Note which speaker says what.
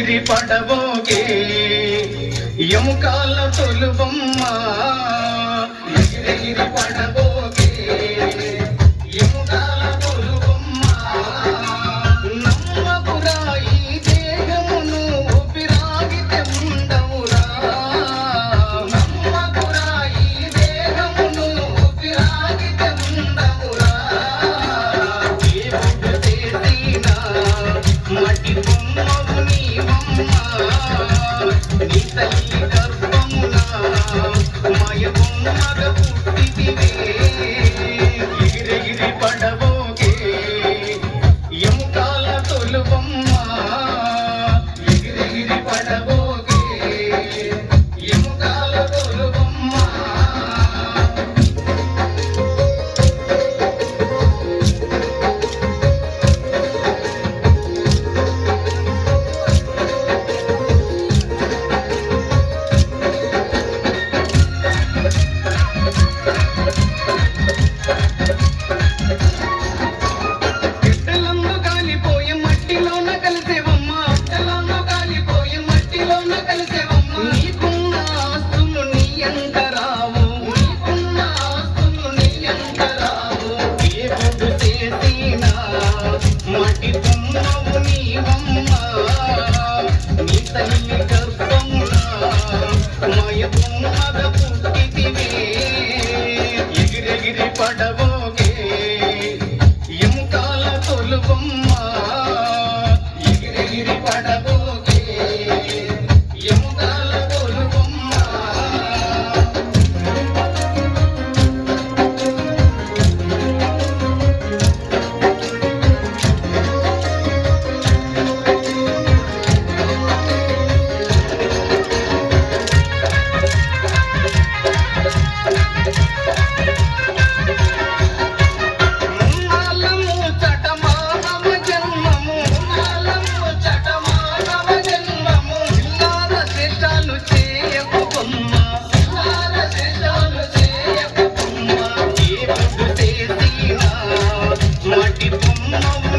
Speaker 1: ఎగిరి పడబోగే ఎముకాల తొలుబమ్మ. ఎగిరి పడ తల్లి గర్భమున మయ పూర్ణ పుట్టితివి. no.